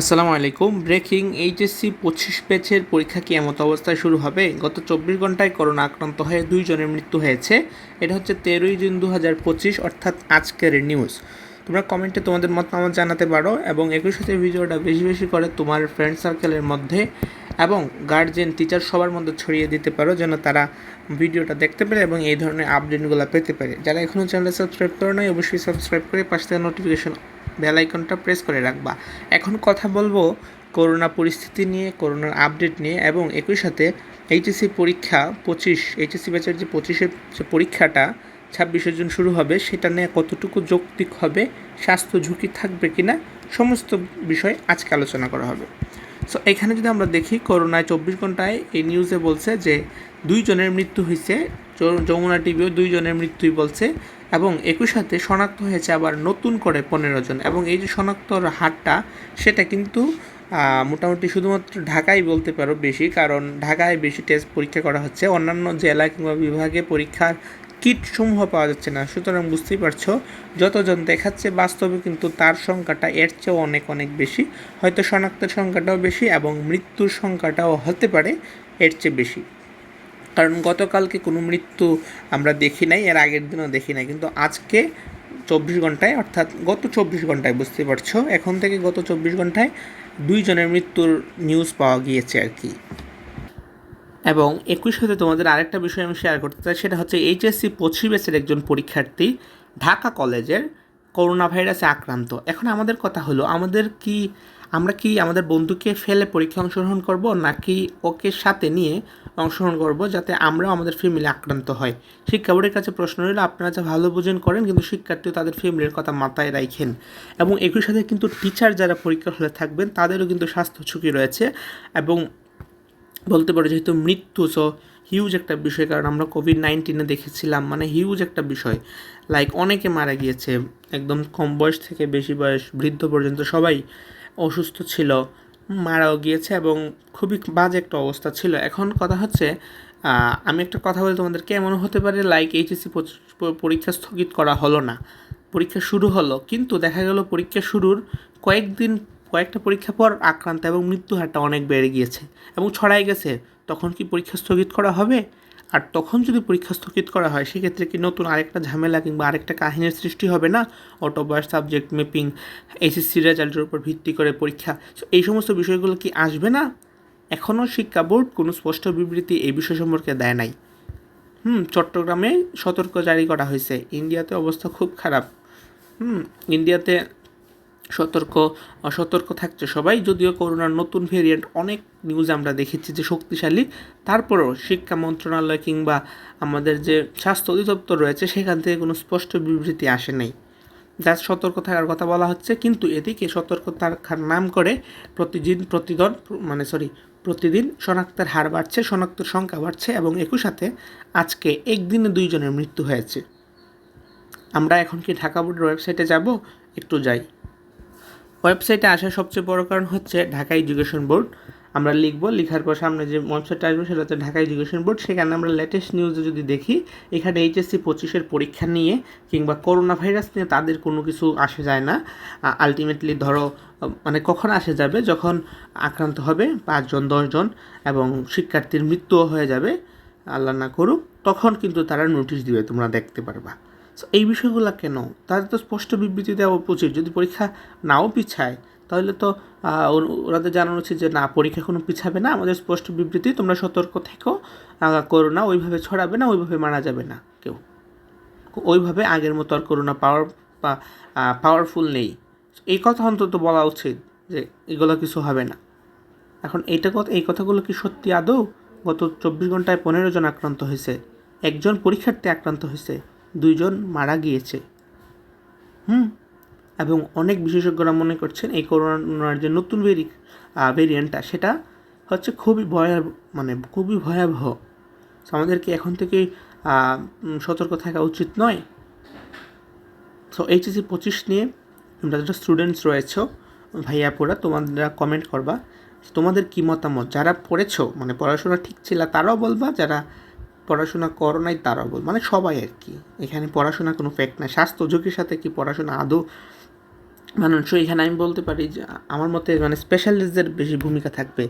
আসসালামু আলাইকুম। Breaking HSC পঁচিশ ব্যাচের পরীক্ষা কি এমত অবস্থায় শুরু হবে? গত চব্বিশ ঘন্টায় করোনা আক্রান্ত হয়ে দুইজনের মৃত্যু হয়েছে। এটা হচ্ছে তেরোই জুন দু হাজার পঁচিশ, অর্থাৎ আজকের নিউজ তোমরা কমেন্টে তোমাদের মতামত জানাতে পারো এবং একই সাথে ভিডিওটা বেশি বেশি করে তোমার ফ্রেন্ড সার্কেলের মধ্যে এবং গার্জেন টিচার সবার মধ্যে ছড়িয়ে দিতে পারো যেন তারা ভিডিওটা দেখতে পারে এবং এই ধরনের আপডেটগুলো পেতে পারে। যারা এখনও চ্যানেলে সাবস্ক্রাইব করো নাই, অবশ্যই সাবস্ক্রাইব করে পাশে নোটিফিকেশন বেল আইকনটা প্রেস করে রাখবা। এখন কথা বলব করোনা পরিস্থিতি নিয়ে, করোনার আপডেট নিয়ে এবং একই সাথে এইচএসসি পরীক্ষা পঁচিশ এইচএসসি ব্যাচের যে পঁচিশের যে পরীক্ষাটা ছাব্বিশে জুন শুরু হবে, সেটা নিয়ে কতটুকু যৌক্তিক হবে, স্বাস্থ্য ঝুঁকি থাকবে কি না সমস্ত বিষয় আজকে আলোচনা করা হবে। সো এখানে যদি আমরা দেখি, করোনায় চব্বিশ ঘন্টায় এই নিউজে বলছে যে দুইজনের মৃত্যু হয়েছে যমুনা টিভিও দুইজনের মৃত্যুই বলছে। এবং একই সাথে শনাক্ত হয়েছে আবার নতুন করে পনেরো জন। এবং এই যে শনাক্তর হারটা, সেটা কিন্তু মোটামুটি শুধুমাত্র ঢাকাই বলতে পারো বেশি, কারণ ঢাকায় বেশি টেস্ট পরীক্ষা করা হচ্ছে। অন্যান্য জেলা কিংবা বিভাগে পরীক্ষার কিট সমূহ পাওয়া যাচ্ছে না। সুতরাং বুঝতেই পারছ, যতজন দেখাচ্ছে বাস্তবে কিন্তু তার সংখ্যাটা এর চেয়েও অনেক অনেক বেশি। হয়তো শনাক্তের সংখ্যাটাও বেশি এবং মৃত্যুর সংখ্যাটাও হতে পারে এর চেয়ে বেশি। কারণ গতকালকে কোনো মৃত্যু আমরা দেখি নাই, এর আগের দিনও দেখি নাই। কিন্তু আজকে চব্বিশ ঘন্টায়, অর্থাৎ গত চব্বিশ ঘন্টায়, বুঝতে পারছ? এখন থেকে গত চব্বিশ ঘন্টায় দুইজনের মৃত্যুর নিউজ পাওয়া গিয়েছে আর কি। এবং একই সাথে তোমাদের আরেকটা বিষয় আমি শেয়ার করতে চাই, সেটা হচ্ছে এইচএসসি পঁচিশ ব্যাচের একজন পরীক্ষার্থী ঢাকা কলেজের করোনা ভাইরাসে আক্রান্ত। এখন আমাদের কথা হলো, আমাদের কি আমরা কি আমাদের বন্ধুকে ফেলে পরীক্ষা অংশগ্রহণ করব, নাকি ওকে সাথে নিয়ে অংশগ্রহণ করব যাতে আমরাও আমাদের ফ্যামিলি আক্রান্ত হয়? শিক্ষা বোর্ডের কাছে প্রশ্ন রইল, আপনারা যা ভালো বুঝেন করেন, কিন্তু শিক্ষার্থীও তাদের ফ্যামিলির কথা মাথায় রাখেন। এবং একই সাথে কিন্তু টিচার যারা পরীক্ষার হলে থাকবেন, তাদেরও কিন্তু স্বাস্থ্য ঝুঁকি রয়েছে। এবং বলতে পারো যেহেতু মৃত্যু সো হিউজ একটা বিষয়, কারণ আমরা কোভিড নাইন্টিনে দেখেছিলাম মানে হিউজ একটা বিষয়। লাইক অনেকে মারা গিয়েছে, একদম কম বয়স থেকে বেশি বয়স, বৃদ্ধ পর্যন্ত সবাই অসুস্থ ছিল, মারাও গিয়েছে এবং খুবই বাজে একটা অবস্থা ছিল। এখন কথা হচ্ছে আমি একটা কথা বলি তোমাদের, কেমন হতে পারে লাইক এইচএসসি পরীক্ষা স্থগিত করা হলো না? পরীক্ষা শুরু হলো, কিন্তু দেখা গেল পরীক্ষা শুরুর কয়েকদিন, কয়েকটা পরীক্ষা পর আক্রান্ত এবং মৃত্যু হারটা অনেক বেড়ে গিয়েছে এবং ছড়াই গেছে। তখন কি পরীক্ষা স্থগিত করা হবে? আর তখন যদি পরীক্ষা স্থগিত করা হয়, সেক্ষেত্রে কি নতুন আরেকটা ঝামেলা কিংবা আরেকটা কাহিনীর সৃষ্টি হবে না? অটোবাস সাবজেক্ট ম্যাপিং এসএসসি রেজাল্টের উপর ভিত্তি করে পরীক্ষা এই সমস্ত বিষয়গুলো কি আসবে না? এখনও শিক্ষা বোর্ড কোনো স্পষ্ট বিবৃতি এই বিষয় সম্পর্কে দেয় নাই। হুম, চট্টগ্রামে সতর্ক জারি করা হয়েছে। ইন্ডিয়াতে অবস্থা খুব খারাপ। হুম, ইন্ডিয়াতে সতর্ক সতর্ক থাকছে সবাই। যদিও করোনার নতুন ভেরিয়েন্ট অনেক নিউজ আমরা দেখেছি যে শক্তিশালী। তারপরেও শিক্ষা মন্ত্রণালয় কিংবা আমাদের যে স্বাস্থ্য অধিদপ্তর রয়েছে, সেখান থেকে কোনো স্পষ্ট বিবৃতি আসে নাই। যার সতর্ক থাকার কথা বলা হচ্ছে, কিন্তু এদিকে সতর্ক থাকার নাম করে প্রতিদিন প্রতিদিন মানে সরি প্রতিদিন শনাক্তের হার বাড়ছে, শনাক্তের সংখ্যা বাড়ছে এবং একই সাথে আজকে একদিনে দুইজনের মৃত্যু হয়েছে। আমরা এখন কি ঢাকা বোর্ডের ওয়েবসাইটে যাব? একটু যাই। ওয়েবসাইটে আসার সবচেয়ে বড় কারণ হচ্ছে ঢাকা এডুকেশন বোর্ড। আমরা লিখব, লেখার পর সামনে যে ওয়েবসাইটটা আসবে সেটা হচ্ছে ঢাকা এডুকেশন বোর্ড। সেখানে আমরা লেটেস্ট নিউজে যদি দেখি, এখানে এইচএসসি পঁচিশের পরীক্ষা নিয়ে কিংবা করোনা ভাইরাস নিয়ে তাদের কোনো কিছু আসে যায় না। আলটিমেটলি ধরো মানে কখন আসে যাবে? যখন আক্রান্ত হবে পাঁচজন, দশজন এবং শিক্ষার্থীর মৃত্যুও হয়ে যাবে, আল্লাহ না করুক, তখন কিন্তু তারা নোটিশ দিবে, তোমরা দেখতে পারবা। So, এই বিষয়গুলো কেন? তাদের তো স্পষ্ট বিবৃতি দেওয়া উচিত। যদি পরীক্ষা নাও পিছায় তাহলে তো ওনাদের জানানো উচিত যে না পরীক্ষা কোনো পিছাবে না। আমাদের স্পষ্ট বিবৃতি তোমরা সতর্ক থেকো করোনা ওইভাবে ছড়াবে না ওইভাবে মারা যাবে না। কেউ। ওইভাবে আগের মতো আর করোনা পাওয়ার পাওয়ারফুল নেই। এই কথা অন্তত বলা উচিত যে এগুলো কিছু হবে না। এখন এইটা কথা এই কথাগুলো কি সত্যি আদৌ? গত চব্বিশ ঘন্টায় পনেরো জন আক্রান্ত হয়েছে। একজন পরীক্ষার্থী আক্রান্ত হয়েছে। দুইজন মারা গিয়েছে। হুম? এবং অনেক বিশেষজ্ঞরা মনে করছেন এই করোনার যে নতুন ভেরি ভেরিয়েন্টটা সেটা হচ্ছে খুবই ভয়াবহ মানে খুবই ভয়াবহ। আমাদেরকে এখন উম, সতর্ক থাকা উচিত নয়। সো এইচএসসি পঁচিশ নিয়ে তোমরা যারা স্টুডেন্টস রয়েছো ভাইয়া পড়া তোমাদের কমেন্ট করবা। তোমাদের কী মতামত? যারা পড়েছো মানে পড়াশোনা ঠিক ছিল তারাও বলবা। যারা পড়াশোনা করো নাই, তারাও বল মানে সবাই আর কি। এখানে পড়াশোনা কোনো ফ্যাক্ট না স্বাস্থ্য ঝুঁকির সাথে কি পড়াশোনা আদৌ মানুষ এখানে আমি বলতে পারি যে, আমার মতে মানে স্পেশালিস্টদের বেশি ভূমিকা থাকবে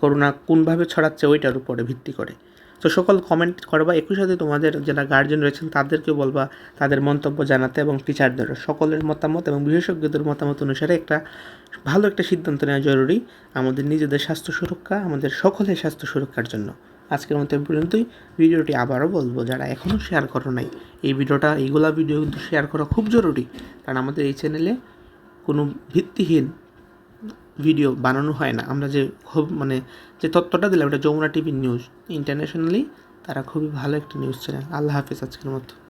করোনা কোনভাবে ছড়াচ্ছে ওইটার উপরে ভিত্তি করে। তো সকল কমেন্ট করবা। একই সাথে তোমাদের যারা গার্জেন রয়েছেন, তাদেরকেও বলবা, তাদের মন্তব্য জানাতে এবং টিচারদের সকলের মতামত এবং বিশেষজ্ঞদের মতামত অনুসারে একটা ভালো একটা সিদ্ধান্ত নেওয়া জরুরি। আমাদের নিজেদের স্বাস্থ্য সুরক্ষা, আমাদের সকলের স্বাস্থ্য সুরক্ষার জন্য। আজকের মতো পর্যন্তই। ভিডিওটি আবারও বলব, যারা এখনও শেয়ার করো নাই, এই ভিডিওটা, এইগুলা ভিডিও কিন্তু শেয়ার করা খুব জরুরি। কারণ আমাদের এই চ্যানেলে কোনো ভিত্তিহীন ভিডিও বানানো হয় না। আমরা যে খুব মানে যে তথ্যটা দিলাম, এটা যমুনা টিভি নিউজ ইন্টারন্যাশনালি তারা খুবই ভালো একটা নিউজ চ্যানেল আল্লাহ হাফিজ আজকের মতো।